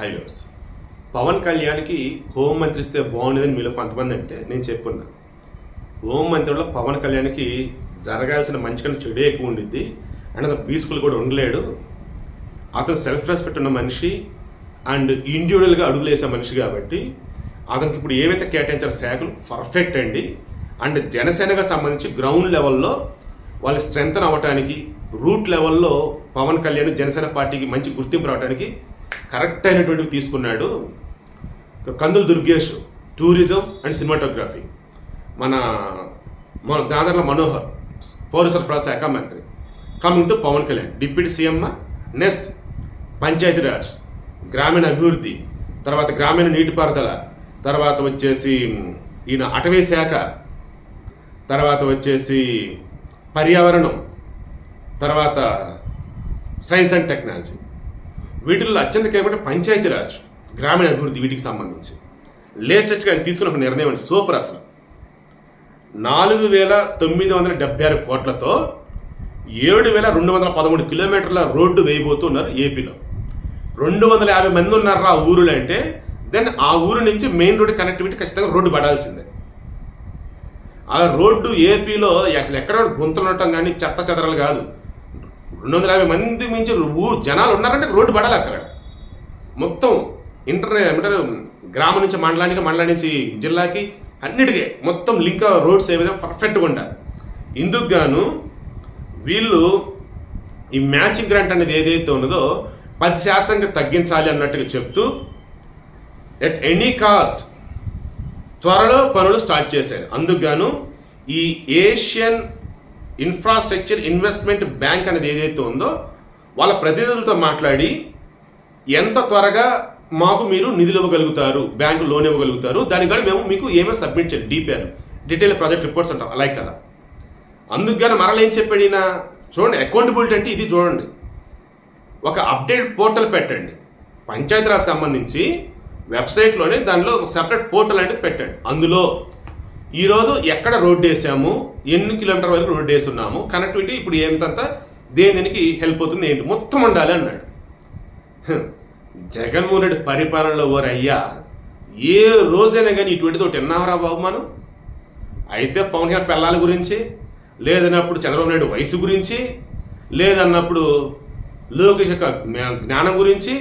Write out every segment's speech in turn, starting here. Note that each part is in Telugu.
హైవేస్. పవన్ కళ్యాణ్కి హోంమంత్రి ఇస్తే బాగుండేదని మీలో కొంతమంది అంటే నేను చెప్పున్నా. హోంమంత్రిలో పవన్ కళ్యాణ్కి జరగాల్సిన మంచి కన్నా చెడు ఎక్కువ ఉండిద్ది. అండ్ అతను పీస్ఫుల్ కూడా ఉండలేడు. అతను సెల్ఫ్ రెస్పెక్ట్ ఉన్న మనిషి అండ్ ఇండివిజువల్గా అడుగులు వేసే మనిషి కాబట్టి అతనికి ఇప్పుడు ఏవైతే కేటాయించారో శాఖలు పర్ఫెక్ట్ అండి. అండ్ జనసేనగా సంబంధించి గ్రౌండ్ లెవెల్లో వాళ్ళు స్ట్రెంగ్త్ అవ్వటానికి రూట్ లెవెల్లో పవన్ కళ్యాణ్ జనసేన పార్టీకి మంచి గుర్తింపు రావడానికి కరెక్ట్ అయినటువంటివి తీసుకున్నాడు. కందులు దుర్గేష్ టూరిజం అండ్ సినిమాటోగ్రఫీ. మన మన దాదాపు మనోహర్ పౌర సరఫరా శాఖ మంత్రి. Coming to Pawan Kalyan deputy CM next Panchayati Raj గ్రామీణ అభివృద్ధి తర్వాత గ్రామీణ నీటిపారుదల తర్వాత వచ్చేసి ఈయన అటవీ శాఖ తర్వాత వచ్చేసి పర్యావరణం తర్వాత సైన్స్ అండ్ టెక్నాలజీ. వీటిల్లో అత్యంత కీలకమైన పంచాయతీరాజ్ గ్రామీణ అభివృద్ధి వీటికి సంబంధించి. లేటెస్ట్గా ఆయన తీసుకున్న ఒక నిర్ణయం అండి సూపర్ అసలు. నాలుగు వేల తొమ్మిది వందల డెబ్బై ఆరు కోట్లతో ఏడు వేల రెండు వందల పదమూడు కిలోమీటర్ల రోడ్డు వేయబోతున్నారు ఏపీలో. రెండు వందల యాభై మంది ఉన్నారు ఆ ఊరులో అంటే దెన్ ఆ ఊరు నుంచి మెయిన్ రోడ్ కనెక్టివిటీ ఖచ్చితంగా రోడ్డు పడాల్సిందే. ఆ రోడ్డు ఏపీలో అసలు ఎక్కడ గుంతలు ఉండటం కానీ చెత్త చెదరలు కాదు. రెండు వందల యాభై మంది మించి ఊరు జనాలు ఉన్నారంటే రోడ్డు పడాలి అక్కడ. మొత్తం ఇంటర్ ఏమంటారు గ్రామం నుంచి మండలానికి మండలం నుంచి జిల్లాకి అన్నిటికీ మొత్తం లింక్ రోడ్స్ ఏ విధంగా పర్ఫెక్ట్గా ఉండాలి. ఇందుకు గాను వీళ్ళు ఈ మ్యాచింగ్ గ్రాంట్ అనేది ఏదైతే ఉన్నదో పది శాతంగా తగ్గించాలి అన్నట్టుగా చెప్తూ ఎట్ ఎనీ కాస్ట్ త్వరలో పనులు స్టార్ట్ చేశారు. అందుకు గాను ఈ ఏషియన్ ఇన్ఫ్రాస్ట్రక్చర్ ఇన్వెస్ట్మెంట్ బ్యాంక్ అనేది ఏదైతే ఉందో వాళ్ళ ప్రతినిధులతో మాట్లాడి ఎంత త్వరగా మాకు మీరు నిధులు ఇవ్వగలుగుతారు బ్యాంకు లోన్ ఇవ్వగలుగుతారు దానికి కూడా మేము మీకు ఏమైనా సబ్మిట్ చేయాలి డిపిఆర్ డీటెయిల్ ప్రాజెక్ట్ రిపోర్ట్స్ అంటాం అలాగే కదా. అందుకు కానీ మరలా ఏం చెప్పాడు ఈయన? చూడండి అకౌంటబిలిటీ అంటే ఇది చూడండి. ఒక అప్డేట్ పోర్టల్ పెట్టండి. పంచాయతీరాజ్ సంబంధించి వెబ్సైట్లోనే దానిలో ఒక సెపరేట్ పోర్టల్ అనేది పెట్టండి. అందులో ఈరోజు ఎక్కడ రోడ్డు వేసాము? ఎన్ని కిలోమీటర్ వరకు రోడ్డు వేస్తున్నాము? కనెక్టివిటీ ఇప్పుడు ఏమిటంతా దేని దేనికి హెల్ప్ అవుతుంది ఏంటి? మొత్తం ఉండాలి అన్నాడు. జగన్మోహన్ రెడ్డి పరిపాలనలో ఓరయ్యా ఏ రోజైనా కానీ ఇటువంటితో ఒకటి బాబు మనం? అయితే పవన్ కళ్యాణ్ పిల్లల గురించి లేదన్నప్పుడు చంద్రబాబు నాయుడు వయసు గురించి లేదన్నప్పుడు లోకేష్ యొక్క జ్ఞా- జ్ఞానం గురించి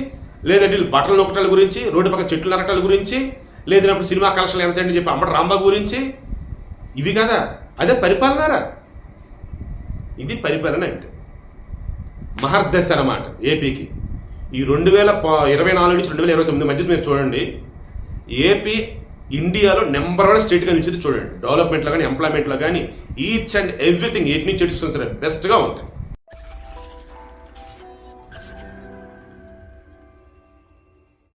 లేదంటే వీళ్ళు బట్టలు నొక్కటాల గురించి రోడ్డు పక్కన చెట్లు నరకటాల గురించి లేదన్నప్పుడు సినిమా కలెక్షన్లు ఎంత అని చెప్పి అమ్మడు రాంబాబు గురించి? ఇవి కదా. అదే పరిపాలనారా? ఇది పరిపాలన అంటే. మహర్దశ అన్నమాట ఏపీకి. ఈ రెండు వేల ఇరవై నాలుగు నుంచి రెండు వేల ఇరవై తొమ్మిది మధ్య మీరు చూడండి. ఏపీ ఇండియాలో నెంబర్ వన్ స్టేట్గా నిలిచింది చూడండి. డెవలప్మెంట్లో కానీ ఎంప్లాయ్మెంట్లో కానీ ఈచ్ అండ్ ఎవ్రీథింగ్ ఎయిట్ నుంచి ఎటు సరే బెస్ట్గా ఉంటాయి